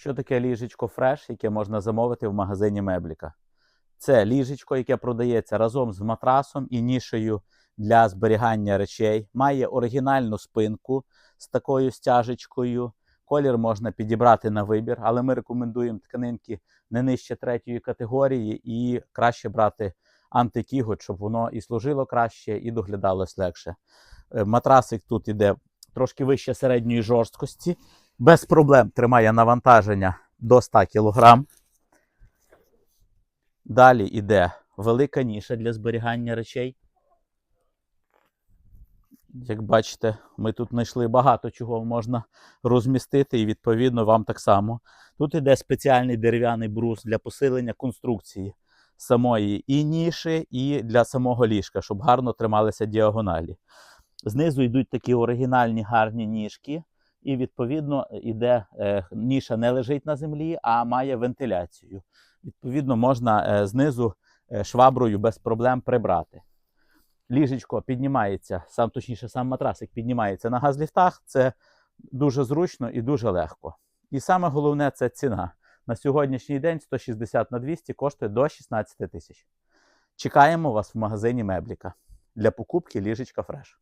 Що таке ліжечко фреш, яке можна замовити в магазині Мебліка? Це ліжечко, яке продається разом з матрасом і нішею для зберігання речей. Має оригінальну спинку з такою стяжечкою. Колір можна підібрати на вибір, але ми рекомендуємо тканинки не нижче третьої категорії і краще брати антикігот, щоб воно і служило краще, і доглядалось легше. Е, Матрасик тут іде трошки вище середньої жорсткості, без проблем тримає навантаження до 100 кг. Далі йде велика ніша для зберігання речей. Як бачите, ми тут знайшли багато чого можна розмістити, і відповідно вам так само. Тут іде спеціальний дерев'яний брус для посилення конструкції самої і ніші, і для самого ліжка, щоб гарно трималися діагоналі. Знизу йдуть такі оригінальні гарні ніжки, і відповідно іде е, ніша не лежить на землі, а має вентиляцію. Відповідно, можна е, знизу е, шваброю без проблем прибрати. Ліжечко піднімається, сам точніше, сам матрасик піднімається на газліфтах. Це дуже зручно і дуже легко. І саме головне це ціна. На сьогоднішній день 160 на 200 коштує до 16 тисяч. Чекаємо вас в магазині Мебліка для покупки ліжечка Фреш.